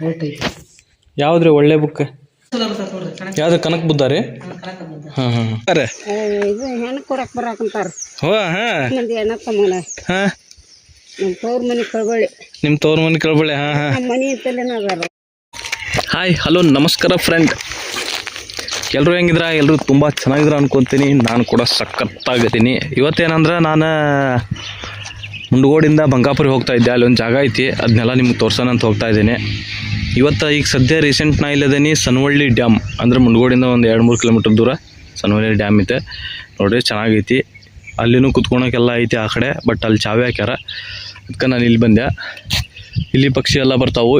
Rate ಐತಿ ಯಾವ್ದ್ರಿ ಒಳ್ಳೆ book ಚಲೋ ಕನಕ ನೋಡ್ರಿ ಕಣಕ್ ಯಾವ್ದು ಕನಕ್ ಬುದ್ಧ ರೀ? ಕಣಕ್ ಬಂದ ಹಾಂ ಹಾಂ ಅರೆ. ಇದು ಹೆಣ್ಣು ಕೊಡಕ್ ಬರಾಕಂತಾರ ಹೋ ಹಾಂ. ಮಂದಿ ಹೆಣ್ಣ ತಮ್ಮನ ಹಾಂ. ನಮ್ಮ ತವ್ರ ಮನೆ ಕಳ್ಬಳ್ಳಿ. ನಿಮ್ಮ ತವ್ರ ಮನೆ ಕಳ್ಬಳ್ಳಿ ಹಾಂ ಹಾಂ. ನಮ್ಮ ಮನೆ ಅಂತಲೇನ ಅದಾರ ಹಾಯ್ ಹಲೋ ನಮಸ್ಕಾರ ಫ್ರೆಂಡ್ ಎಲ್ಲರೂ ಹೆಂಗಿದ್ರ? ಎಲ್ಲರೂ ತುಂಬ ಚೆನ್ನಾಗಿದ್ರ ಅನ್ಕೊಂತೀನಿ. ನಾನು ಕೂಡ ಸಖತ್ತಾಗಿದ್ದೀನಿ ಇವತ್ತೇನಂದ್ರೆ ನಾನು ಮುಂಡಗೋಡಿಂದ ಬಂಕಾಪುರಿಗೆ ಹೋಗ್ತಾ ಇದ್ದೆ. ಅಲ್ಲಿ ಒಂದು ಜಾಗ ಐತಿ ಅದನ್ನೆಲ್ಲ ನಿಮ್ಗೆ ತೋರ್ಸೋಣ ಅಂತ ಹೋಗ್ತಾ ಇದ್ದೀನಿ. ಇವತ್ತು ಈಗ ಸದ್ಯ ರೀಸೆಂಟ್ ನಾ ಇಲ್ಲದೇನಿ ಸನ್ವಳ್ಳಿ ಡ್ಯಾಮ್, ಅಂದರೆ ಮುಂಡಗೋಡಿಂದ ಒಂದು ಎರಡು ಮೂರು ಕಿಲೋಮೀಟ್ರ್ ದೂರ ಸನ್ವಳ್ಳಿ ಡ್ಯಾಮ್ ಐತೆ. ನೋಡ್ರಿ, ಚೆನ್ನಾಗೈತಿ. ಅಲ್ಲಿನೂ ಕುತ್ಕೊಳಕ್ಕೆಲ್ಲ ಐತಿ ಆ ಕಡೆ, ಬಟ್ ಅಲ್ಲಿ ಚಾವೆ ಹಾಕ್ಯಾರ. ಅದಕ್ಕೆ ನಾನು ಇಲ್ಲಿ ಬಂದೆ. ಇಲ್ಲಿ ಪಕ್ಷಿ ಎಲ್ಲ ಬರ್ತಾವು.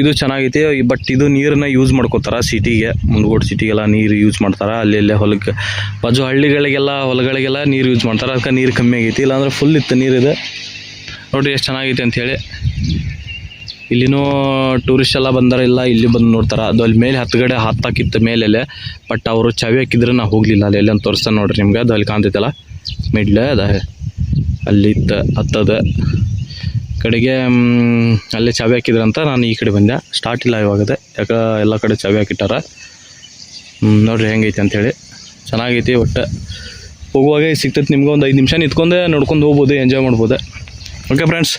ಇದು ಚೆನ್ನಾಗೈತಿ ಬಟ್ ಇದು ನೀರನ್ನ ಯೂಸ್ ಮಾಡ್ಕೋತಾರ ಸಿಟಿಗೆ ಮುಂದ್ಗೋಡ್ ಸಿಟಿಗೆಲ್ಲ ನೀರು ಯೂಸ್ ಮಾಡ್ತಾರೆ. ಅಲ್ಲಿ ಇಲ್ಲೇ ಹೊಲಕ್ಕೆ ಬಾಜು ಹಳ್ಳಿಗಳಿಗೆಲ್ಲ, ಹೊಲಗಳಿಗೆಲ್ಲ ನೀರು ಯೂಸ್ ಮಾಡ್ತಾರೆ. ಅದಕ್ಕೆ ನೀರು ಕಮ್ಮಿ ಆಗೈತಿ. ಇಲ್ಲಾಂದ್ರೆ ಫುಲ್ ಇತ್ತು ನೀರಿದೆ ನೋಡಿರಿ ಎಷ್ಟು ಚೆನ್ನಾಗೈತೆ ಅಂಥೇಳಿ ಇಲ್ಲಿನೂ ಟೂರಿಸ್ಟ್ ಎಲ್ಲ ಬಂದಾರ ಇಲ್ಲ, ಇಲ್ಲಿ ಬಂದು ನೋಡ್ತಾರೆ. ಅದು ಅಲ್ಲಿ ಮೇಲೆ ಹತ್ತುಗಡೆ ಹತ್ತಾಕಿತ್ತು ಮೇಲೆಲೆ ಬಟ್ ಅವರು ಚವಿ ಹಾಕಿದ್ರೆ ನಾ ಹೋಗಲಿಲ್ಲ. ಅಲ್ಲಿ ಎಲ್ಲೊಂದು ತೋರಿಸ್ತಾನೆ ನೋಡ್ರಿ ನಿಮ್ಗೆ. ಅದು ಅಲ್ಲಿ ಕಾಣ್ತೈತಲ್ಲ, ಮಿಡ್ಲೆ ಅದ. ಅಲ್ಲಿ ಇತ್ತ ಹತ್ತದ. ಕಡೆಗೆ ಅಲ್ಲೇ ಚಾವಿ ಹಾಕಿದ್ರಂತ ನಾನು ಈ ಕಡೆ ಬಂದೆ. ಸ್ಟಾರ್ಟ್ ಇಲ್ಲ ಇವಾಗದೆ. ಯಾಕೆ, ಎಲ್ಲ ಕಡೆ ಚಾವಿ ಹಾಕಿಟ್ಟಾರ. ನೋಡಿರಿ ಹೆಂಗೈತೆ ಅಂಥೇಳಿ. ಚೆನ್ನಾಗೈತಿ ಒಟ್ಟು. ಹೋಗುವಾಗ ಸಿಗ್ತೈತೆ ನಿಮ್ಗೆ ಒಂದು ಐದು ನಿಮಿಷ ನಿಂತ್ಕೊಂಡೆ ನೋಡ್ಕೊಂಡು ಹೋಗ್ಬೋದು ಎಂಜಾಯ್ ಮಾಡ್ಬೋದು. ಓಕೆ ಫ್ರೆಂಡ್ಸ್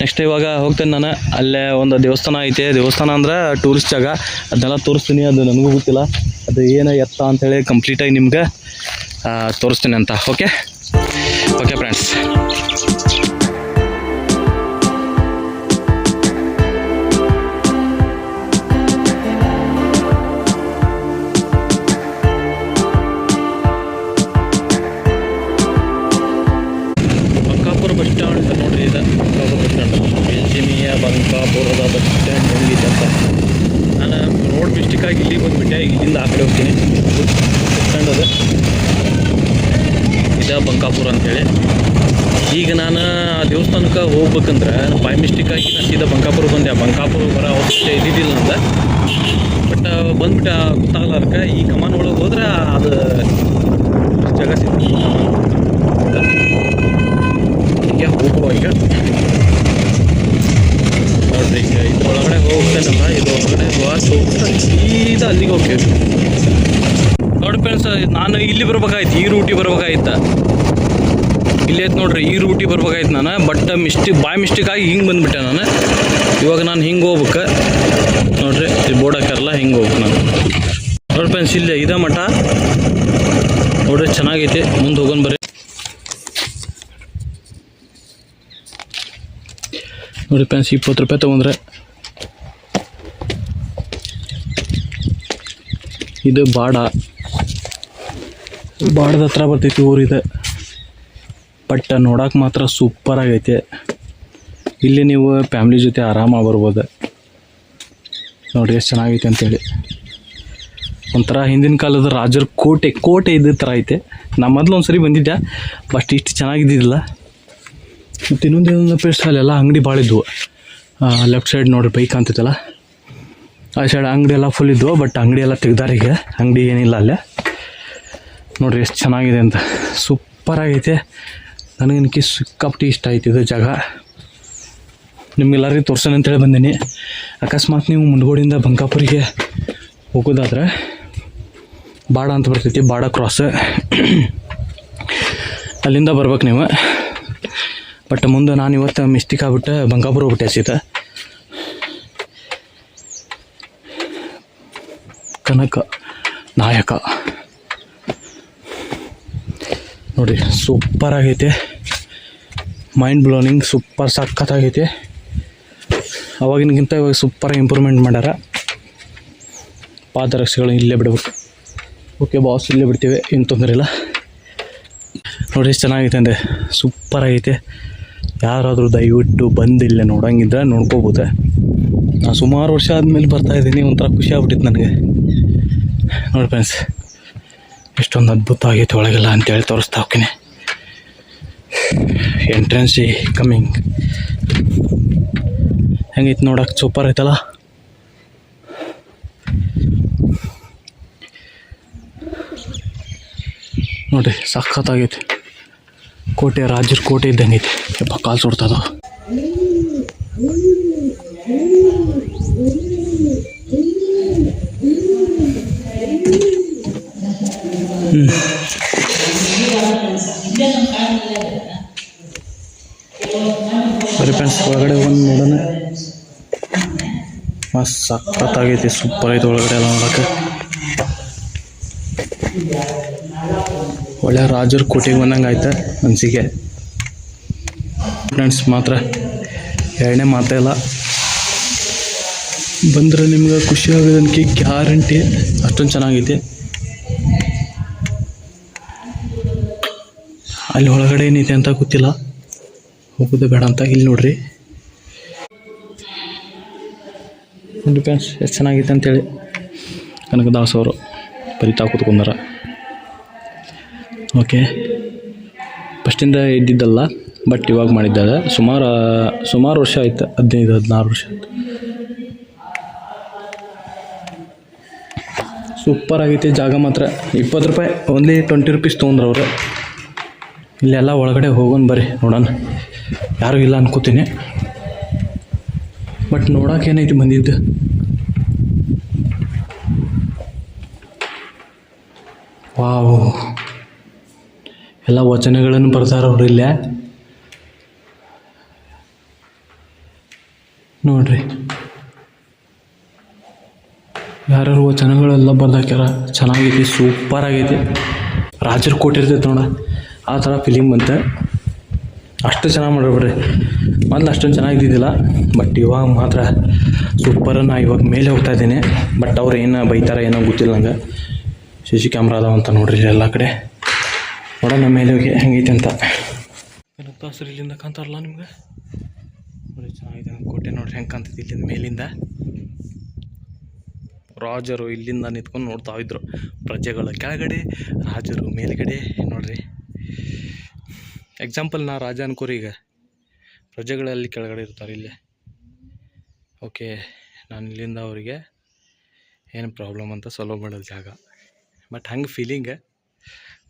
ನೆಕ್ಸ್ಟ್ ಇವಾಗ ಹೋಗ್ತೇನೆ ನಾನು. ಅಲ್ಲೇ ಒಂದು ದೇವಸ್ಥಾನ ಐತೆ. ದೇವಸ್ಥಾನ ಅಂದ್ರೆ ಟೂರಿಸ್ಟ್ ಜಾಗ. ಅದನ್ನೆಲ್ಲ ತೋರಿಸ್ತೀನಿ, ಅದು ನನಗೂ ಗೊತ್ತಿಲ್ಲ. ಅದು ಏನು ಎತ್ತ ಅಂಥೇಳಿ ಕಂಪ್ಲೀಟಾಗಿ ನಿಮ್ಗೆ ತೋರಿಸ್ತೀನಿ ಅಂತ. ಓಕೆ ಓಕೆ ಫ್ರೆಂಡ್ಸ್ ಇಲ್ಲಿ ಬರ್ಬೇಕಾಯ್ತು, ಈ ರೂಟಿ ಬರ್ಬೇಕಾಯ್ತ. ಇಲ್ಲಿ ಐತೆ ನೋಡ್ರಿ, ಈ ರೂಟಿ ಬರ್ಬೇಕಾಯ್ತು ನಾನು ಬಟ್ ಮಿಸ್ಟೇಕ್ ಬಾಯ್ ಮಿಸ್ಟೇಕ್ ಆಗಿ ಹಿಂಗೆ ಬಂದ್ಬಿಟ್ಟೆ ನಾನು. ಇವಾಗ ನಾನು ಹಿಂಗೆ ಹೋಗ್ಬೇಕು. ನೋಡ್ರಿ, ಈ ಬೋರ್ಡ್ ಹಾಕಾರಲ್ಲ ಹಿಂಗೆ ಹೋಗ್ಬೇಕು ನಾನು. ನೋಡಿ ಫ್ರೆಂಡ್ಸ್ ಇಲ್ಲೇ, ಇದೇ ಮಠ. ನೋಡ್ರಿ, ಚೆನ್ನಾಗೈತಿ. ಮುಂದೆ ಹೋಗೋಣ ಬರ್ರಿ. ನೋಡಿ ಫ್ರೆಂಡ್ಸ್ ಇಪ್ಪತ್ತು ರೂಪಾಯಿ ತೊಗೊಂಡ್ರೆ. ಇದು ಬಾಡ. ಬಾಡದ ಹತ್ರ ಬರ್ತೈತಿ ಊರಿದೆ. ಬಟ್ ನೋಡೋಕೆ ಮಾತ್ರ ಸೂಪರ್ ಆಗೈತೆ. ಇಲ್ಲಿ ನೀವು ಫ್ಯಾಮ್ಲಿ ಜೊತೆ ಆರಾಮಾಗಿ ಬರ್ಬೋದು. ನೋಡಿ ಎಷ್ಟು ಚೆನ್ನಾಗೈತೆ ಅಂತೇಳಿ. ಒಂಥರ ಹಿಂದಿನ ಕಾಲದ ರಾಜರ ಕೋಟೆ ಕೋಟೆ ಇದ್ದ ಥರ ಐತೆ. ನಾ ಮೊದಲು ಒಂದು ಸರಿ ಬಂದಿದ್ದೆ ಬಟ್ ಇಷ್ಟು ಚೆನ್ನಾಗಿದ್ದಿದ್ದಿಲ್ಲ. ಮತ್ತು ಇನ್ನೊಂದು ಇನ್ನೊಂದು ಪ್ಲೇಸ್ ಅಲ್ಲೆಲ್ಲ ಅಂಗಡಿ ಭಾಳ ಇದ್ವು. ಲೆಫ್ಟ್ ಸೈಡ್ ನೋಡ್ರಿ ಬೈಕ್ ಅಂತೈತಲ್ಲ ಆ ಸೈಡ್ ಅಂಗಡಿ ಎಲ್ಲ ಫುಲ್ ಇದ್ವು ಬಟ್ ಅಂಗಡಿ ಎಲ್ಲ ತೆಗ್ದಾರ ಈಗ. ಅಂಗಡಿ ಏನಿಲ್ಲ ಅಲ್ಲೇ. ನೋಡ್ರಿ ಎಷ್ಟು ಚೆನ್ನಾಗಿದೆ ಅಂತ. ಸೂಪರ್ ಆಗೈತೆ. ನನಗನ್ಕಿ ಸಿಕ್ಕಾಪಟ್ಟಿ ಇಷ್ಟ ಆಯ್ತು ಇದು ಜಾಗ. ನಿಮ್ಗೆಲ್ಲರಿಗೂ ತೋರ್ಸೋಣ ಅಂತೇಳಿ ಬಂದೀನಿ. ಅಕಸ್ಮಾತ್ ನೀವು ಮುಂಡಗೋಡಿಂದ ಬಂಕಾಪುರಿಗೆ ಹೋಗೋದಾದ್ರೆ ಬಾಡ ಅಂತ ಬರ್ತೈತಿ, ಬಾಡ ಕ್ರಾಸ್ ಅಲ್ಲಿಂದ ಬರ್ಬೇಕು ನೀವು. ಬಟ್ ಮುಂದೆ ನಾನು ಇವತ್ತು ಮಿಸ್ಟೇಕ್ ಆಗ್ಬಿಟ್ಟು, ಬಂಕಾಪುರ ಹೋಗ್ಬಿಟ್ಟೆ ಸೀತ. ಕನಕ ನಾಯಕ. ನೋಡಿ ಸೂಪರ್ ಆಗೈತೆ. Mind ಬ್ಲೋನಿಂಗ್ super ಸಖತ್ತಾಗೈತೆ. ಅವಾಗಿನಗಿಂತ ಇವಾಗ ಸೂಪರ್ ಇಂಪ್ರೂವ್ಮೆಂಟ್ ಮಾಡ್ಯಾರ. ಪಾದರಕ್ಷೆಗಳು ಇಲ್ಲೇ ಬಿಡ್ಬೇಕು. ಓಕೆ ಬಾಸ್ ಇಲ್ಲೇ ಬಿಡ್ತೀವಿ, ಏನು ತೊಂದರೆ ಇಲ್ಲ. ನೋಡಿ, ಎಷ್ಟು ಚೆನ್ನಾಗೈತೆ ಅಂದೆ ಸೂಪರ್ ಆಗೈತೆ. ಯಾರಾದರೂ ದಯವಿಟ್ಟು ಬಂದಿಲ್ಲ ನೋಡೋಂಗಿದ್ರೆ ನೋಡ್ಕೋಬೋದೆ. ನಾನು ಸುಮಾರು ವರ್ಷ ಆದಮೇಲೆ ಬರ್ತಾ ಇದ್ದೀನಿ, ಒಂಥರ ಖುಷಿ ಆಗ್ಬಿಟ್ಟಿತ್ತು ನನಗೆ. ನೋಡಿ ಫ್ರೆಂಡ್ಸ್ ಎಷ್ಟೊಂದು ಅದ್ಭುತ ಆಗೈತೆ ಒಳಗೆಲ್ಲ ಅಂತೇಳಿ ತೋರಿಸ್ತಾ ಹೋಗ್ತೀನಿ. ಎಂಟ್ರೆನ್ಸಿ ಕಮ್ಮಿಂಗ್ ಹೆಂಗೈತೆ ನೋಡಕ್ಕೆ ಸೂಪರ್ ಐತಲ್ಲ? ನೋಡಿರಿ, ಸಖತ್ತಾಗೈತೆ. ಕೋಟೆ ರಾಜರ ಕೋಟೆ ಇದ್ದಂಗೆ ಐತೆ ಯಪ್ಪ, ಕಾಲು ಸುಡ್ತದ ಸಖತ್ತಾಗೈತಿ ಸೂಪರ್ ಐತಿ ಒಳಗಡೆ ಎಲ್ಲ ನೋಡಕ್ಕೆ. ಒಳ್ಳೆ ರಾಜರ ಕೋಟೆಗೆ ಬಂದಂಗೆ ಆಯ್ತು ಮನಸ್ಸಿಗೆ ಫ್ರೆಂಡ್ಸ್ ಮಾತ್ರ. ಎರಡನೇ ಮಾತೇ ಇಲ್ಲ. ಬಂದರೆ ನಿಮ್ಗೆ ಖುಷಿ ಆಗೋದಕ್ಕೆ ಗ್ಯಾರಂಟಿ. ಅಷ್ಟೊಂದು ಚೆನ್ನಾಗೈತಿ. ಅಲ್ಲಿ ಒಳಗಡೆ ಏನಿದೆ ಅಂತ ಗೊತ್ತಿಲ್ಲ. ಹೋಗೋದು ಬೇಡ ಅಂತ ಇಲ್ಲಿ ನೋಡ್ರಿ. ನೋಡಿ ಫ್ರೆಂಡ್ಸ್ ಎಷ್ಟು ಚೆನ್ನಾಗಿತ್ತು ಅಂತೇಳಿ ಕನಕದಾಸ್ ಅವರು ಬರಿತಾ ಕೂತ್ಕೊಂಡಾರ. ಓಕೆ ಫಸ್ಟಿಂದ ಇದ್ದಿದ್ದಲ್ಲ ಬಟ್ ಇವಾಗ ಮಾಡಿದ್ದಾರೆ. ಸುಮಾರು ಸುಮಾರು ವರ್ಷ ಆಯ್ತು, ಹದಿನೈದು, ಹದಿನಾರು ವರ್ಷ ಆಯ್ತು. ಸೂಪರ್ ಆಗೈತಿ, ಜಾಗ ಮಾತ್ರ. ಇಪ್ಪತ್ತು ರೂಪಾಯಿ ಓನ್ಲಿ ಟ್ವೆಂಟಿ ರುಪೀಸ್ ತೊಗೊಂಡ್ರೆ ಅವರು. ಇಲ್ಲೆಲ್ಲ ಒಳಗಡೆ ಹೋಗೋಣ ಬರ್ರಿ, ನೋಡೋಣ. ಯಾರೂ ಇಲ್ಲ ಅನ್ಕೋತೀನಿ. ಬಟ್ ನೋಡೋಕೆ ಏನೈತಿ ಬಂದಿದ್ದು? ವಾವ್. ಎಲ್ಲ ವಚನಗಳನ್ನು ಬರ್ತಾರ ಅವ್ರು ಇಲ್ಲೇ. ನೋಡ್ರಿ. ಯಾರ್ಯಾರು ವಚನಗಳೆಲ್ಲ ಬರ್ದಾಕ್ಯಾರ, ಚೆನ್ನಾಗೈತಿ ಸೂಪರ್ ಆಗೈತಿ. ರಾಜರು ಕೊಟ್ಟಿರ್ತೈತೆ ನೋಡ, ಆ ಥರ ಫಿಲಿಮ್ ಬಂತೆ ಅಷ್ಟು ಚೆನ್ನಾಗಿ ಮಾಡ್ಬಿಡ್ರಿ ಮೊದಲು ಅಷ್ಟೊಂದು ಚೆನ್ನಾಗಿದ್ದಿದ್ದಿಲ್ಲ ಬಟ್ ಇವಾಗ ಮಾತ್ರ ಸೂಪರ್ ನಾ ಇವಾಗ ಮೇಲೆ ಹೋಗ್ತಾ ಇದ್ದೀನಿ. ಬಟ್ ಅವ್ರು ಏನು ಬೈತಾರೆ ಏನೋ ಗೊತ್ತಿಲ್ಲ ನಂಗೆ. ಸಿ ಸಿ ಕ್ಯಾಮ್ರಾ ಅದಾವ ಅಂತ ನೋಡ್ರಿ ಎಲ್ಲ ಕಡೆ. ನೋಡೋಣ ಮೇಲೆ ಹೋಗಿ ಹೆಂಗೈತೆ ಅಂತ. ಹಸಿರು ಇಲ್ಲಿಂದ ಕಾಣ್ತಾರಲ್ಲ ನಿಮ್ಗೆ? ನೋಡಿ ಚೆನ್ನಾಗಿದೆ ಕೋಟೆ ನೋಡ್ರಿ ಹೆಂಗೆ ಕಾಣ್ತೈತಿ ಇಲ್ಲಿಂದ ಮೇಲಿಂದ. ರಾಜರು ಇಲ್ಲಿಂದ ನಿಂತ್ಕೊಂಡು ನೋಡ್ತಾ ಇದ್ರು ಪ್ರಜೆಗಳ ಕೆಳಗಡೆ, ರಾಜರು ಮೇಲ್ಗಡೆ ನೋಡ್ರಿ. ಎಕ್ಸಾಂಪಲ್ ನಾ ರಾಜ ಅನ್ಕೋರಿ ಈಗ. ಪ್ರಜೆಗಳಲ್ಲಿ ಕೆಳಗಡೆ ಇರ್ತಾರೆ ಇಲ್ಲೇ. ಓಕೆ ನಾನು ಇಲ್ಲಿಂದ ಅವರಿಗೆ ಏನು ಪ್ರಾಬ್ಲಮ್ ಅಂತ ಸಾಲ್ವ್ ಮಾಡೋದು ಜಾಗ. ಬಟ್ ಹಂಗೆ ಫೀಲಿಂಗ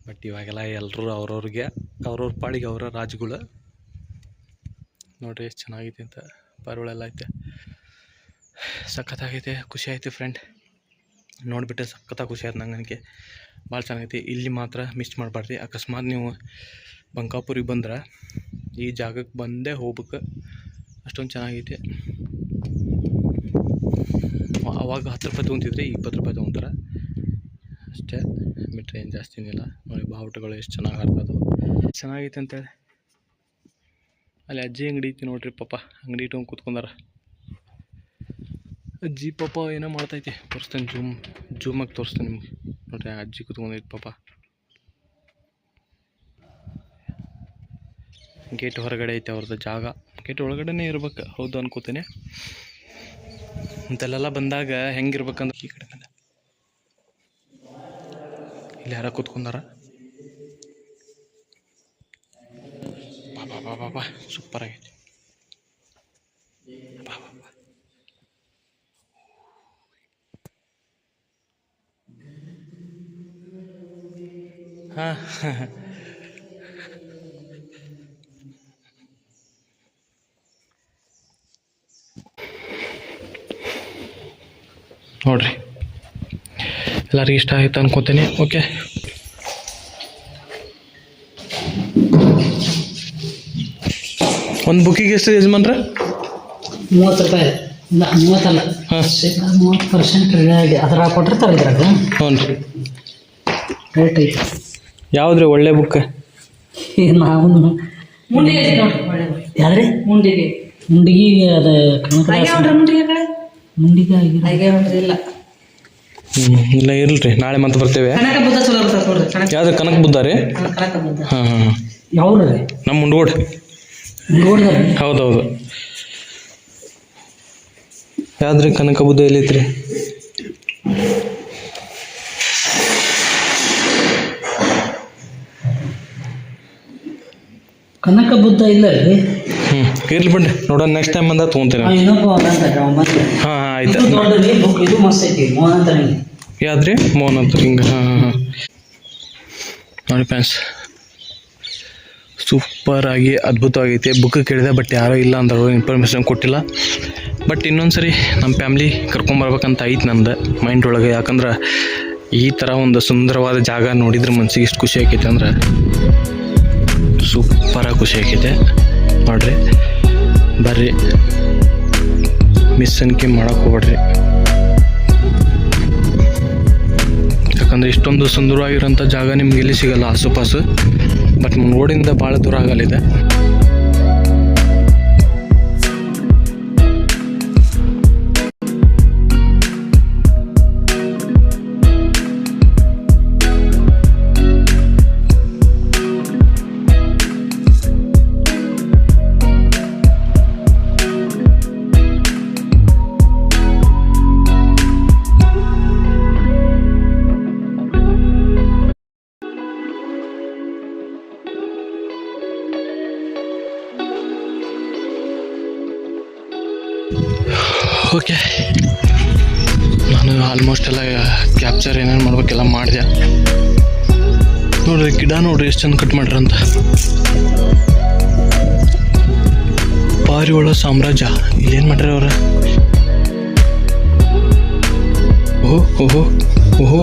ಬಟ್ ಇವಾಗೆಲ್ಲ ಎಲ್ಲರೂ ಅವ್ರವ್ರಿಗೆ, ಅವ್ರವ್ರ ಪಾಡಿಗೆ ಅವರ ರಾಜ್ಗಳು. ನೋಡ್ರಿ ಎಷ್ಟು ಚೆನ್ನಾಗೈತೆ ಅಂತ. ಪರ್ವಳೆಲ್ಲ ಐತೆ. ಸಖತ್ತಾಗೈತೆ, ಖುಷಿ ಆಯ್ತು ಫ್ರೆಂಡ್ ನೋಡಿಬಿಟ್ಟೆ ಸಖತ್ತಾಗಿ ಖುಷಿ ಆಯ್ತು ನಂಗೆ ನನಗೆ ಭಾಳ ಚೆನ್ನಾಗೈತಿ. ಇಲ್ಲಿ ಮಾತ್ರ ಮಿಸ್ ಮಾಡಬಾರ್ದು. ಅಕಸ್ಮಾತ್ ನೀವು ಬಂಕಾಪುರಿಗೆ ಬಂದ್ರೆ, ಈ ಜಾಗಕ್ಕೆ ಬಂದೇ ಹೋಗ್ಬೇಕು. ಅಷ್ಟೊಂದು ಚೆನ್ನಾಗೈತಿ. ಅವಾಗ ಹತ್ತು ರೂಪಾಯಿ ತೊಗೊತಿದ್ರೆ, ಇಪ್ಪತ್ತು ರೂಪಾಯಿ ತೊಗೊತಾರೆ. ಅಷ್ಟೇ. ಬಿಟ್ಟರೆ ಏನು ಜಾಸ್ತಿ ಏನಿಲ್ಲ. ನೋಡಿ ಬಾವುಟಗಳು ಎಷ್ಟು ಚೆನ್ನಾಗಿ ಆಡ್ತದವು ಚೆನ್ನಾಗೈತೆ ಅಂತೇಳಿ ಅಲ್ಲಿ ಅಜ್ಜಿ ಅಂಗಡಿ ಐತಿ ನೋಡ್ರಿ ಪಾಪ. ಅಂಗಡಿ ಇಟ್ಕೊಂಡು ಕೂತ್ಕೊಂಡಾರ. ಅಜ್ಜಿ ಪಾಪ ಏನೋ ಮಾಡ್ತೈತಿ. ತೋರಿಸ್ತೇನೆ ಜೂಮ್ ಜೂಮಾಗಿ ತೋರಿಸ್ತೇನೆ ನಿಮ್ಗೆ. ನೋಡ್ರಿ ಅಜ್ಜಿ ಕೂತ್ಕೊಂಡೈತಿ ಪಾಪ. ಗೇಟ್ ಹೊರಗಡೆ ಐತೆ ಅವ್ರದ್ದು ಜಾಗ. ಗೇಟ್ ಒಳಗಡೆನೇ ಇರ್ಬೇಕು. ಹೌದು ಅನ್ಕೋತೀನಿ. ಇಂಥಲ್ಲೆಲ್ಲ ಬಂದಾಗ ಹೆಂಗಿರ್ಬೇಕಂದ್ರೆ ಈ ಕಡೆ ಬಂದ ಇಲ್ಲಿ ಯಾರ ಕೂತ್ಕೊಂಡಾರ? ಬಾ ಬಾ ಬಾ ಸೂಪರ್ ಆಗೈತಿ. ಬಾ ಬಾ ಬಾ. ಹಾಂ. ನೋಡ್ರಿ. ಎಲ್ಲರಿಗೂ ಇಷ್ಟ ಆಯ್ತು ಅನ್ಕೋತೀನಿ ಓಕೆ ಒಂದು ಬುಕ್ಕಿಗೆ ಎಷ್ಟು ಯಜಮಾನ್ರ? ಮೂವತ್ತು ರೂಪಾಯಿ. ಇಲ್ಲ ಮೂವತ್ತಲ್ಲ. ಮೂವತ್ತು ಪರ್ಸೆಂಟ್ ರಿಯಾಯಿತಿ ಅದ್ರಾಗ ಕೊಟ್ಟಿರ್ತಾರೆ ಇದ್ರಾಗ? ಹ್ಞೂ ರೀ ರೇಟ್ ಐತಿ. ಯಾವ್ದು ಒಳ್ಳೆ ಬುಕ್ ನಾವು ಯಾವ್ದ್ರಿ? ಮುಂಡಿಗೆ. ಮುಂಡಿಗೆ ಅದು ಮುಂಡಿಗೆ ಕಡೆ? ನೋಡ್ರಿ ಇಲ್ಲ ಹ್ಞೂ ಇಲ್ಲ ಇರಲ್ರಿ. ನಾಳೆ ಮತ್ತೆ ಬರ್ತೇವೆ. ಕನಕ ಬುದ್ಧ ಚಲೋ ಬರ್ತದೆ ನೋಡ್ರಿ ಕನಕ ಯಾವ್ದು ಕನಕ ಬುದ್ಧ ರೀ? ಹಾ, ಕನಕ ಬುದ್ಧ. ಹಾಂ ಹಾಂ ಹಾಂ. ಯಾವ್ರಿ ನಮ್ಮ ಮುಂಡ್ಗೋಡ್. ನೋಡಿದ್ರಿ ಹೌದೌದು. ಯಾವ್ದ್ರಿ ಕನಕ ಬುದ್ಧ ಎಲ್ಲೈತ್ರಿ? ಕನಕ ಬುದ್ಧ ಇಲ್ಲ ರೀ ಇರ್ಲಿ ಬಿಡ್ರಿ. ನೋಡೋಣ ನೆಕ್ಸ್ಟ್ ಟೈಮ್ ಬಂದ ತೊಗೊಂತೀನಿ ಹಾ ಹಾ ಆಯ್ತು. ಅಂತ ಯಾವ್ದ್ರಿ? ಮೋಹನ್ ಅಂತ ಹಿಂಗ ಹಾಂ ಹಾಂ ಹಾಂ. ನೋಡಿ ಫ್ರೆಂಡ್ಸ್ ಸೂಪರ್ ಆಗಿ ಅದ್ಭುತವಾಗೈತೆ. ಬುಕ್ ಕೇಳಿದೆ ಬಟ್ ಯಾರೂ ಇಲ್ಲ ಅಂದರು ಇನ್ಫಾರ್ಮೇಷನ್ ಕೊಟ್ಟಿಲ್ಲ. ಬಟ್ ಇನ್ನೊಂದು ಸರಿ ನಮ್ಮ ಫ್ಯಾಮ್ಲಿ ಕರ್ಕೊಂಬರ್ಬೇಕಂತ ಐತೆ ನಂದು ಮೈಂಡ್ ಒಳಗೆ. ಯಾಕಂದ್ರೆ ಈ ಥರ ಒಂದು ಸುಂದರವಾದ ಜಾಗ ನೋಡಿದ್ರೆ ಮನ್ಸಿಗೆ ಎಷ್ಟು ಖುಷಿ ಆಕೈತೆ ಅಂದ್ರೆ ಸೂಪರಾಗಿ ಖುಷಿ ಆಕೈತೆ. ನೋಡ್ರಿ. ಮಿಸ್ ಮಾಡಕ್ಕೆ ಹೋಗ್ಬೇಡ್ರಿ. ಯಾಕಂದ್ರೆ ಇಷ್ಟೊಂದು ಸುಂದರವಾಗಿರೋಂಥ ಜಾಗ ನಿಮ್ಗೆ ಎಲ್ಲಿ ಸಿಗಲ್ಲ ಆಸುಪಾಸು. ಬಟ್ ನೋಡಿಂದ ಭಾಳ ದೂರ ಆಗಲಿದೆ. ಓಕೆ. ನಾನು ಆಲ್ಮೋಸ್ಟ್ ಎಲ್ಲ ಕ್ಯಾಪ್ಚರ್ ಏನೇನು ಮಾಡ್ಬೇಕೆಲ್ಲ ಮಾಡಿದೆ. ನೋಡ್ರಿ, ಗಿಡ ನೋಡ್ರಿ ಎಷ್ಟು ಚೆಂದ ಕಟ್ ಮಾಡ್ರಂತ. ಪಾರಿವಾಳ ಸಾಮ್ರಾಜ್ಯ ಇಲ್ಲೇನು ಮಾಡ್ರಿ ಅವ್ರ? ಓಹೋ ಓಹೋ ಓಹೋ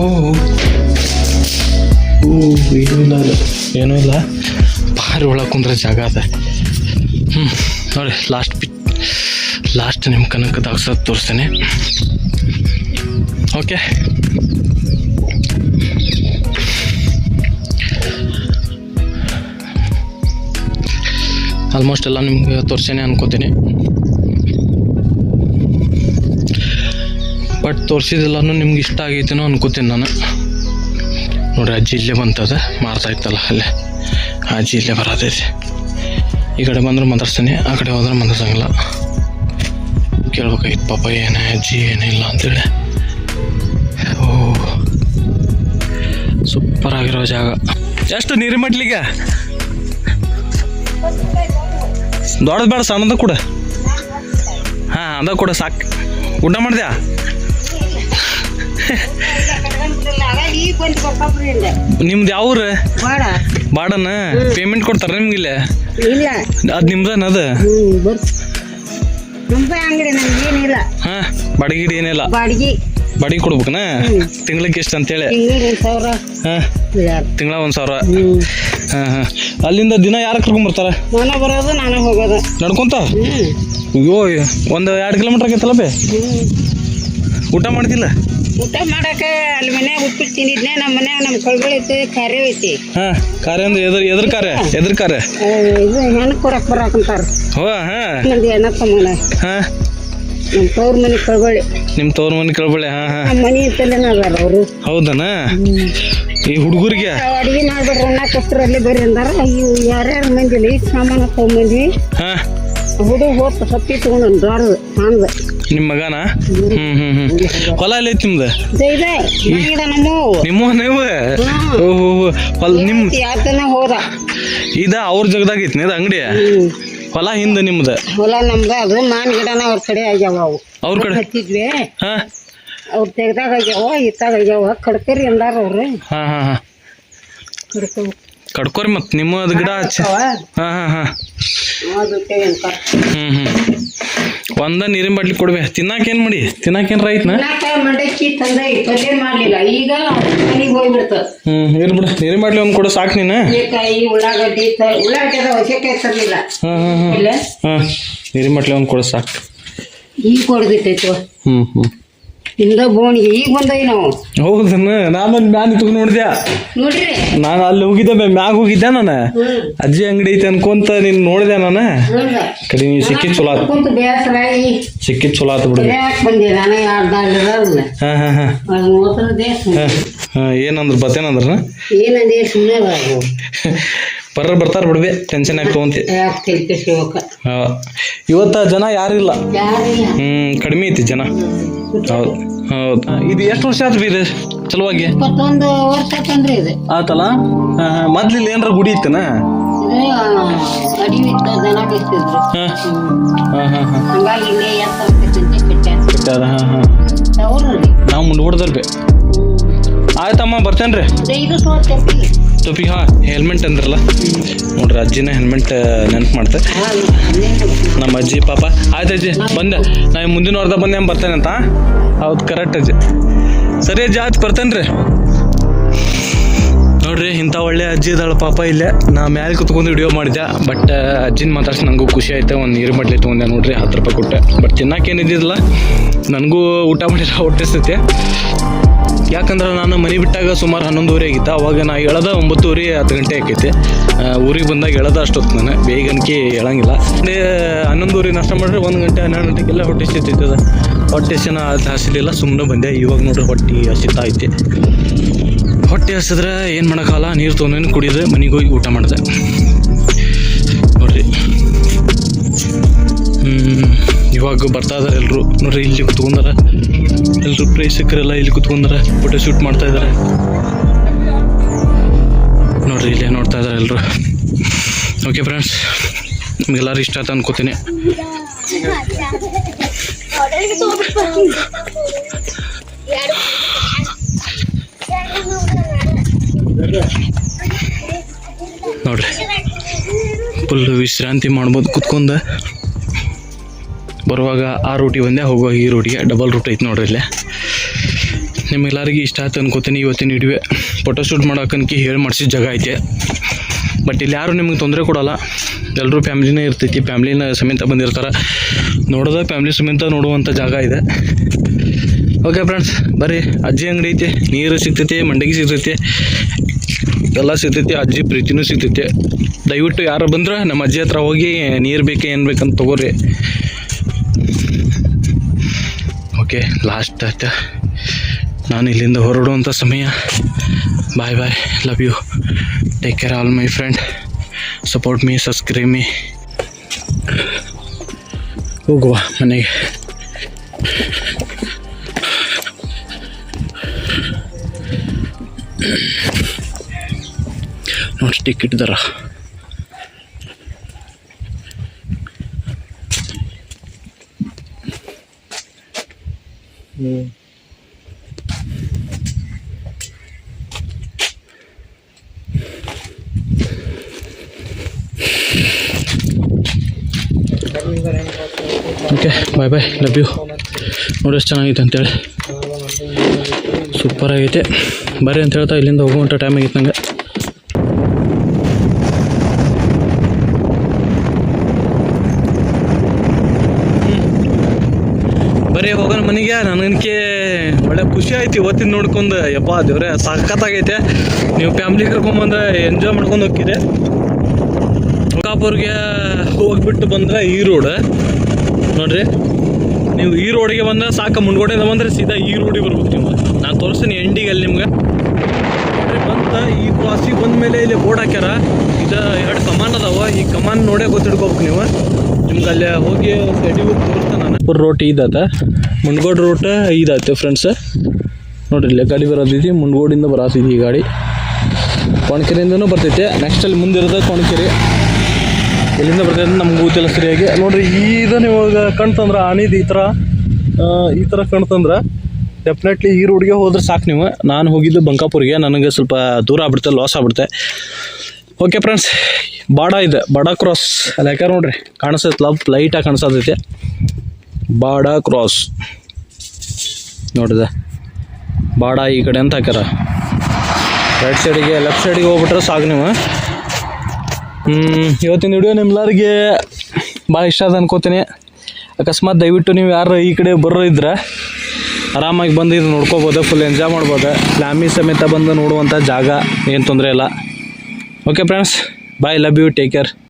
ಓ, ಏನೂ ಇಲ್ಲ. ಏನೂ ಇಲ್ಲ. ಪಾರಿವಾಳ ಕುಂದ್ರೆ ಜಾಗ ಅದ. ಹ್ಞೂ ನೋಡಿ ಲಾಸ್ಟ್ ಪಿ ಲಾಸ್ಟ್ ನಿಮ್ಮ ಕನಕ ದಾಗ್ಸೋದು ತೋರಿಸ್ತೇನೆ. ಓಕೆ ಆಲ್ಮೋಸ್ಟ್ ಎಲ್ಲ ನಿಮ್ಗೆ ತೋರಿಸೇನೆ ಅನ್ಕೋತೀನಿ. ಬಟ್ ತೋರಿಸಿದೆಲ್ಲನೂ ನಿಮ್ಗೆ ಇಷ್ಟ ಆಗೈತೇನೋ ಅನ್ಕೋತೀನಿ ನಾನು. ನೋಡ್ರಿ, ಅಜ್ಜಿ ಇಲ್ಲೇ ಬಂತದ, ಮಾರ್ತಾ ಇತ್ತಲ್ಲ ಅಲ್ಲೇ. ಅಜ್ಜಿ ಇಲ್ಲೇ ಬರತೈತಿ. ಈ ಕಡೆ ಬಂದ್ರೆ ಮಾತಾಡ್ಸ್ತೀನಿ, ಆ ಕಡೆ ಹೋದ್ರೆ ಮಾತಾಡ್ಸಂಗಿಲ್ಲ. ಕೇಳ್ಬೇಕಾಗಿತ್ತು ಪಾಪ ಏನೇ ಅಜ್ಜಿ ಏನಿಲ್ಲ ಅಂತೇಳಿ. ಓ ಸೂಪರ್ ಆಗಿರೋ ಜಾಗ. ಎಷ್ಟು ನೀರು ಮಟ್ಲಿಗೆ? ದೊಡ್ಡದು ಬೇಡ ಸಣ್ಣದ ಕೂಡ. ಹಾಂ ಅದ ಕೂಡ ಸಾಕು. ಊಟ ಮಾಡಿದ್ಯಾ? ನಿಮ್ದು ಯಾವ ಊರು? ಬೇಡ ಬಾಡನ. ಪೇಮೆಂಟ್ ಕೊಡ್ತಾರ ನಿಮ್ಗೆ ಇಲ್ಲೇ? ಇಲ್ಲ. ಅದು ನಿಮ್ದನ ಅದು? ಅಂಗಡಿ ನಮ್ಗೆ ಏನಿಲ್ಲ. ಹಾಂ ಬಾಡಿಗೆ ಗಿಡಿ ಏನಿಲ್ಲ. ಬಾಡಿಗೆ. ಬಾಡಿಗೆ ಕೊಡ್ಬೇಕನ? ತಿಂಗ್ಳಿಗೆ ಎಷ್ಟು ಅಂತೇಳಿ? ತಿಂಗಳಿಗೆ ಒಂದು ಸಾವಿರ. ಹಾಂ ಯಾರು ತಿಂಗಳ ಒಂದ್ ಸಾವಿರ. ಹ್ಮ್. ಹಾಂ ಹಾಂ. ಅಲ್ಲಿಂದ ದಿನ ಯಾರು ಕರ್ಕೊಂಬರ್ತಾರೆ ನಾನು ಬರೋದು ನಾನು ಹೋಗೋದು. ನಡ್ಕೊಂತ? ಹ್ಮ್. ಅಯ್ಯೋ ಒಂದು ಎರಡು ಕಿಲೋಮೀಟ್ರ್ ಆಗೈತಲ್ಲ ಬೇ? ಹ್ಮ್. ಊಟ ಮಾಡ್ತಿಲ್ಲ? ಊಟ ಮಾಡಕ್ಕೆ ಅಲ್ಲಿ ಮನ್ಯಾಗ ಉಪ್ಪಿಟ್ಟು ತಿಂದಿದ್ನೆ ನಮ್ಮ ಮನ್ಯಾಗ ನಮ್ಮ ಕಳ್ಗಳು ಐತಿ ಕಾರ್ಯ ಐತಿ. ಹಾ ಕಾರ್ಯ ಅಂದ್ರೆ ಎದ್ರ ಎದ್ರ ಕಾರ್ಯ ಎದ್ರ ಕಾರ್ಯ. ಆ, ಇದು ಹೆಣ್ಣು ಕೊಡಕ್ ಬರಾಕಂತಾರ ಹೋ ಹಾ. ನಂದು ಹೆಣ್ಣ ತಮ್ಮನ ಹಾಂ. ನಮ್ಮ ತವ್ರ ಮನೆ ಕಳ್ಬಳಿ ನಿಮ್ಮ ತವ್ರ ಮನೆ ಕೇಳ್ಬಳೆ ಹಾ ಹಾ. ನಮ್ಮ ಮನೆ ತಲೆನ ಅದಾರ ಅವರು? ಹೌದನ? ಈ ಹುಡುಗರಿಗೆ? ಅಡಿಗೆ ಮಾಡ್ಬೇಡ್ರಿ ಅಣ್ಣ ಕಸ್ತ್ರ ಅಲ್ಲಿ ಬರ್ರಿ ಅಂದಾರ. ಇವು ಯಾರ್ಯಾರ ಮಂದಿಲ್ಲ ಈಗ ಸಾಮಾನು ತಗೊಂಬಂದ್ವಿ ಹಾಂ. ಹುಡುಗ ಹೋತ್ ಹತ್ತಿ ತಗೊಂಡು ದೊಡ್ಡದು ಸಣ್ಣದು ನಿಮ್ಮ ಮಗನ? ಹ್ಮ್ ಹ್ಞೂ ಹ್ಞೂ ಹೊಲ ಎಲ್ಲ ಐತಿ ನಿಮ್ದು? ನಿಮ್ಮ ನೀವು ಓಹೋ ಹೊಲ ನಿಮ್ಮ ಯಾತನ ಹೋದ. ಇದ ಅವ್ರ ಜಗದಾಗ ಐತಿ ಇದು ಅಂಗಡಿ? ಹ್ಮ್. ಹೊಲ ಹಿಂದ ನಿಮ್ದ? ಹೊಲ ನಮ್ದ ಅದು ಮಾನ್ ಗಿಡನ ಅವ್ರ ಕಡೆ ಆಗ್ಯಾವ ಅವು. ಅವ್ರ ಕಡೆ? ಹತ್ತಿದ್ವಿ. ಹಾಂ. ಅವ್ರ ತೆಗ್ದಾಗ ಆಗ್ಯಾವ ಇತ್ತಾಗ ಆಗ್ಯಾವ. ಕಡ್ಕರಿ ಅಂದಾರ ಅವ್ರು. ಹಾಂ ಹಾಂ ಹಾಂ. ಕಡ್ಕೋರಿ ಮತ್ ನಿಮ್ಮ ಅದು ಗಿಡ ಹಚ್ಚಿ. ಹಾಂ ಹಾಂ ಹಾಂ. ಹ್ಮ್ ಹ್ಞೂ ಒಂದ ನೀರಿನ ಬಾಟ್ಲಿ ಕೊಡ್ಬೇ. ತಿನ್ನಾಕ ಏನ್ ಮಾಡಿ? ತಿನ್ನಾಕ ಏನ್ ರೈತ ಇರ್ಲಿ ಬಿಡು. ನೀರಿನ ಬಾಟ್ಲಿ ಒಂದ್ ಕೊಡು ಸಾಕು ನೀನು. ನೀರಿನ ಬಾಟ್ಲಿ ಒಂದ್ ಕೊಡು ಸಾಕು. ಈಗ ಕೊಡ್ದಿತ್ತೈತು ಹ್ಮ್ ಹ್ಞೂ ಇಂದ ಬೋಣಿಗೆ ಈಗ ಬಂದವಿ ನಾವು. ಹೌದನ್ನ ನಾನು ಮ್ಯಾನ್ ನಿಂತ್ಕೊಂಡು ನೋಡಿದೆ. ನೋಡ್ರಿ. ನಾನು ಅಲ್ಲಿ ಹೋಗಿದ್ದೆ ಮ್ಯಾಗ ಹೋಗಿದ್ದೆ ನಾನು. ಅಜ್ಜಿ ಅಂಗಡಿ ಐತೆ ಅನ್ಕೊಂತ ನೀನು ನೋಡಿದೆ ನಾನು. ಕಡಿಮೆ ಕಡೆ ನೀವು ಸಿಕ್ಕಿದ್ ಚಲೋ ಆತು. ಸಿಕ್ಕಿದ ಚಲೋ ಆತು ಬಿಡು. ಯಾಕೆ ಬಂದೆ ನಾನು ಹಾಂ ಹಾಂ ಹಾಂ. ಏನಂದ್ರೆ ಬತ್ತೇನಂದ್ರ ಏನಂದೇ ಸುಮ್ಮನೆ ಬಾಬು ಬರ್ರ ಬರ್ತಾರ ಬಿಡ್ಬೆ ಟೆನ್ಷನ್ ಯಾಕೆ ತಗೊಂತಿ ಇವತ್ತ ಜನ ಯಾರಿಲ್ಲ ಹ್ಮ್ ಹ್ಞೂ ಕಡಿಮೆ ಐತಿ ಜನ. ಹೌದು ಹೌದು. ಇದು ಎಷ್ಟು ವರ್ಷ ಆತು ಬಿ ಇದು ಚಲುವಾಗಿ ತಂದ್ರೆ ಇದೆ. ಆತಲ್ಲ? ಮೊದ್ಲಿಲ್ಲ ಏನ್ರ ಗುಡಿ ಇತ್ತನ? ನಾವು ಮುಂಡ್ಬಿಡ್ದರ್ ಬಿ ಆಯ್ತಮ್ಮ ಬರ್ತೇನ್ರಿ. ಟೊಪಿ ಹಾಂ ಹೆಲ್ಮೆಟ್ ಅಂದ್ರಲ್ಲ? ನೋಡ್ರಿ, ಅಜ್ಜಿನ ಹೆಲ್ಮೆಟ್ ನೆನಪು ಮಾಡ್ತೆ. ನಮ್ಮ ಅಜ್ಜಿ, ಪಾಪ. ಆಯ್ತು ಅಜ್ಜಿ, ಬಂದೆ. ನಾ ಮುಂದಿನ ವಾರದ ಬಂದೆ ಬರ್ತೇನೆ ಅಂತ ಹೌದು ಕರೆಕ್ಟ್ ಅಜ್ಜಿ. ಸರಿ ಅಜ್ಜಿ, ಆಯ್ತು, ಬರ್ತೇನೆ ರೀ. ನೋಡ್ರಿ, ಇಂಥ ಒಳ್ಳೆ ಅಜ್ಜಿ ಇದ್ದಾಳೆ ಪಾಪ ಇಲ್ಲೇ. ನಾ ಮ್ಯಾಲೆ ಕುತ್ಕೊಂಡು ವಿಡಿಯೋ ಮಾಡಿದ್ದೆ ಬಟ್ ಅಜ್ಜಿನ ಮಾತಾಡ್ಸಿ ನನಗೂ ಖುಷಿ ಆಯ್ತು. ಒಂದು ನೀರು ಬಟ್ಲಿ ತೊಗೊಂಡೆ, ನೋಡ್ರಿ, ಹತ್ತು ರೂಪಾಯಿ ಕೊಟ್ಟೆ. ಬಟ್ ತಿನ್ನಕ್ಕೇನಿದ್ದಿಲ್ಲ ನನಗೂ ಊಟ ಮಾಡಿಲ್ಲ ಹೊಟ್ಟೆಸ್ತೈತೆ ಯಾಕಂದ್ರೆ ನಾನು ಮನೆ ಬಿಟ್ಟಾಗ ಸುಮಾರು ಹನ್ನೊಂದುವರೆ ಆಗಿತ್ತು ಅವಾಗ ನಾ ಎಳದ ಒಂಬತ್ತುವರೆ ಹತ್ತು ಗಂಟೆ ಆಕೈತಿ. ಊರಿಗೆ ಬಂದಾಗ ಎಳದ ಅಷ್ಟೊತ್ತು ನಾನು ಬೇಗನ್ಕಿ ಎಳಂಗಿಲ್ಲ. ಅದೇ ಹನ್ನೊಂದುವರೆ ನಾಷ್ಟ ಮಾಡಿದ್ರೆ ಒಂದು ಗಂಟೆ, ಹನ್ನೆರಡು ಗಂಟೆಗೆಲ್ಲ ಹೊಟ್ಟೆ ಸಿಗ್ತೈತದ ಹೊಟ್ಟೆ ಸಿನ ಅದು ಹಸಿಲಿಲ್ಲ ಸುಮ್ಮನೆ ಬಂದೆ. ಇವಾಗ ನೋಡ್ರಿ ಹೊಟ್ಟೆ ಹಸಿತಾ ಐತಿ ಹೊಟ್ಟೆ ಹಸಿದ್ರೆ ಏನು ಮಾಡೋಕ್ಕಲ್ಲ ನೀರು ತೊಗೊಂಡು ಕುಡಿದ್ರೆ ಮನೆಗೆ ಹೋಗಿ ಊಟ ಮಾಡಿದೆ. ನೋಡ್ರಿ. ಇವಾಗ ಬರ್ತಾ ಇದಾರೆ ಎಲ್ಲರೂ ನೋಡ್ರಿ, ಇಲ್ಲಿ ಕುತ್ಕೊಂಡಾರ. ಎಲ್ಲರೂ ಪ್ರೇಕ್ಷಕರೆಲ್ಲ ಇಲ್ಲಿ ಕುತ್ಕೊಂಡ್ರೆ ಫೋಟೋ ಶೂಟ್ ಮಾಡ್ತಾ ಇದಾರೆ. ನೋಡ್ರಿ, ಇಲ್ಲೇ ನೋಡ್ತಾ ಇದಾರೆ ಎಲ್ಲರೂ ಓಕೆ ಫ್ರೆಂಡ್ಸ್ ನಿಮ್ಗೆಲ್ಲರೂ ಇಷ್ಟ ಆಯ್ತು ಅನ್ಕೋತೀನಿ. ನೋಡ್ರಿ ಫುಲ್ ವಿಶ್ರಾಂತಿ ಮಾಡ್ಬೋದು ಕುತ್ಕೊಂಡ. ಬರುವಾಗ ಆ ರೂಟಿ ಒಂದೇ ಹೋಗುವಾಗ ಈ ರೂಟಿಗೆ ಡಬಲ್ ರೂಟ್ ಐತೆ ನೋಡ್ರಿ ಇಲ್ಲೇ. ನಿಮ್ಮೆಲ್ಲರಿಗೂ ಇಷ್ಟ ಆಯ್ತು ಅನ್ಕೋತೀನಿ. ಇವತ್ತಿನ ಇಡುವೆ ಫೋಟೋ ಶೂಟ್ ಮಾಡೋಕನ್ಕಿ ಹೇಳಿ ಮಾಡಿಸಿದ ಜಾಗ ಐತೆ. ಬಟ್ ಇಲ್ಲಿ ಯಾರು ನಿಮಗೆ ತೊಂದರೆ ಕೊಡಲ್ಲ. ಎಲ್ಲರೂ ಫ್ಯಾಮ್ಲಿನೇ ಇರ್ತೈತಿ. ಫ್ಯಾಮ್ಲಿನ ಸಮೇತ ಬಂದಿರ್ತಾರೆ. ನೋಡೋದ ಫ್ಯಾಮ್ಲಿ ಸಮೇತ ನೋಡುವಂಥ ಜಾಗ ಇದೆ. ಓಕೆ ಫ್ರೆಂಡ್ಸ್ ಬರ್ರಿ. ಅಜ್ಜಿ ಅಂಗಡಿ ಐತೆ. ನೀರು ಸಿಗ್ತೈತಿ ಮಂಡಗಿ ಸಿಗ್ತೈತಿ. ಎಲ್ಲ ಸಿಗ್ತೈತಿ. ಅಜ್ಜಿ ಪ್ರೀತಿನೂ ಸಿಗ್ತೈತಿ. ದಯವಿಟ್ಟು ಯಾರು ಬಂದ್ರೆ ನಮ್ಮ ಅಜ್ಜಿ ಹತ್ರ ಹೋಗಿ ನೀರು ಬೇಕೇ ಏನು ಬೇಕಂತ ತಗೋರಿ. ಓಕೆ ಲಾಸ್ಟ್ ಆಯ್ತು? ನಾನು ಇಲ್ಲಿಂದ ಹೊರಡುವಂಥ ಸಮಯ. Bye bye love you take care all my friend support me subscribe me ಹೋಗುವ ಮನೆಗೆ. ನೋಡಿ ಟಿಕೆಟ್ ದರ okay bye bye love you ನೋಡಿ ಎಷ್ಟು ಚೆನ್ನಾಗಿತ್ತು ಅಂತೇಳಿ. ಸೂಪರ್ ಆಗೈತೆ. ಬರ್ರಿ ಅಂತ ಹೇಳ್ತಾ ಇಲ್ಲಿಂದ ಹೋಗುವಂಥ ಟೈಮ್ ಆಗಿತ್ತು ನಂಗೆ. ಬರೀ ಹೋಗೋಣ ಮನೆಗೆ ನನಗೆ ಒಳ್ಳೆ ಖುಷಿ ಆಯ್ತು ಇವತ್ತಿನ ನೋಡ್ಕೊಂಡು. ಯಪ್ಪ, ದೇವ್ರೆ, ಸಖತ್ತಾಗೈತೆ. ನೀವು ಫ್ಯಾಮ್ಲಿ ಕರ್ಕೊಂಬಂದ್ರೆ ಎಂಜಾಯ್ ಮಾಡ್ಕೊಂಡು ಹೋಗ್ತಿದೆ ಮುಖಾಪುರ್ಗೆ ಹೋಗ್ಬಿಟ್ಟು ಬಂದ್ರೆ ಈ ರೋಡ್ ನೋಡ್ರಿ ನೀವು ಈ ರೋಡಿಗೆ ಬಂದ್ರೆ ಸಾಕ ಮುಂಡ್ಗೋಡೆಯಿಂದ ಬಂದ್ರೆ ಸೀದಾ ಈ ರೋಡಿಗೆ ಬರ್ಬೇಕು ನಿಮ್ಗೆ. ನಾನು ತೋರಿಸ್ತೀನಿ ಎಂಡಿಗೆ ಅಲ್ಲಿ ನಿಮ್ಗೆ. ನೋಡ್ರಿ ಬಂತ ಈ ಕ್ರಾಸಿಗೆ ಬಂದ ಮೇಲೆ ಇಲ್ಲಿ ಬೋರ್ಡ್ ಹಾಕ್ಯಾರ. ಇದು ಎರಡು ಕಮಾನ್ ಅದಾವ ಈ ಕಮಾನ್ ನೋಡೇ ಗೊತ್ತಿಡ್ಕೋಬೇಕು ನೀವು. ನಿಮ್ಗೆ ಅಲ್ಲಿ ಹೋಗಿ ಎಡಿ ಹೋಗಿ ತೋರಿಸ್ತಾನೆ ನಾನು. ರೋಟ್ ಇದಾತ ಮುಂಡ್ಗೋಡ್ ರೋಟ ಇದಾಯ್ತು ಫ್ರೆಂಡ್ಸ್ ನೋಡ್ರಿ ಇಲ್ಲಿ ಗಾಡಿ ಬರೋದಿದ್ದು ಮುಂಡ್ಗೋಡಿಂದ ಬರತೈತಿ ಈ ಗಾಡಿ. ಕೊಣಕೆರೆಯಿಂದನೂ ಬರ್ತೈತೆ. ನೆಕ್ಸ್ಟ್ ಅಲ್ಲಿ ಮುಂದಿರೋದು ಕೊಣಕೆರೆ. ಎಲ್ಲಿಂದ ಬರ್ತಾ ಅಂತ ನಮ್ಗೆ ಗೊತ್ತಿಲ್ಲ ಸರಿಯಾಗಿ. ನೋಡ್ರಿ ಇದನ್ನ ಇವಾಗ ಕಣ್ತಂದ್ರೆ ಆನಿದು ಈ ಥರ ಈ ಥರ ಕಣ್ತಂದ್ರೆ ಡೆಫಿನೆಟ್ಲಿ ಈ ರೋಡ್ಗೆ ಹೋದ್ರೆ ಸಾಕು ನೀವು. ನಾನು ಹೋಗಿದ್ದು ಬಂಕಾಪುರಿಗೆ, ನನಗೆ ಸ್ವಲ್ಪ ದೂರ ಆಗ್ಬಿಡುತ್ತೆ ಲಾಸ್ ಆಗ್ಬಿಡುತ್ತೆ. ಓಕೆ ಫ್ರೆಂಡ್ಸ್ ಬಾಡ ಇದೆ, ಬಾಡ ಕ್ರಾಸ್ ಅಲ್ಲಿ ಯಾಕ್ಯಾರ ನೋಡ್ರಿ ಕಾಣಿಸ್ತೈತೆ ಲವ್ ಲೈಟಾಗಿ ಕಾಣಿಸ್ತೈತೆ. ಬಾಡ ಕ್ರಾಸ್ ನೋಡಿದೆ. ಬಾಡ ಈ ಕಡೆ ಅಂತ ಹಾಕ್ಯಾರ. ರೈಟ್ ಸೈಡಿಗೆ ಲೆಫ್ಟ್ ಸೈಡಿಗೆ ಹೋಗ್ಬಿಟ್ರೆ ಸಾಕು ನೀವು. ಇವತ್ತಿನ ವಿಡಿಯೋ ನಿಮ್ಮೆಲ್ಲರಿಗೆ ಭಾಳ ಇಷ್ಟ ಅದ ಅನ್ಕೋತೀನಿ. ಅಕಸ್ಮಾತ್ ದಯವಿಟ್ಟು ನೀವು ಯಾರು ಈ ಕಡೆ ಬರೋ ಇದ್ರೆ, ಆರಾಮಾಗಿ ಬಂದು ಇದು ನೋಡ್ಕೋಬೋದು ಫುಲ್ ಎಂಜಾಯ್ ಮಾಡ್ಬೋದು. ಫ್ಯಾಮಿಲಿ ಸಮೇತ ಬಂದು ನೋಡುವಂಥ ಜಾಗ, ಏನು ತೊಂದರೆ ಇಲ್ಲ. Okay friends bye love you take care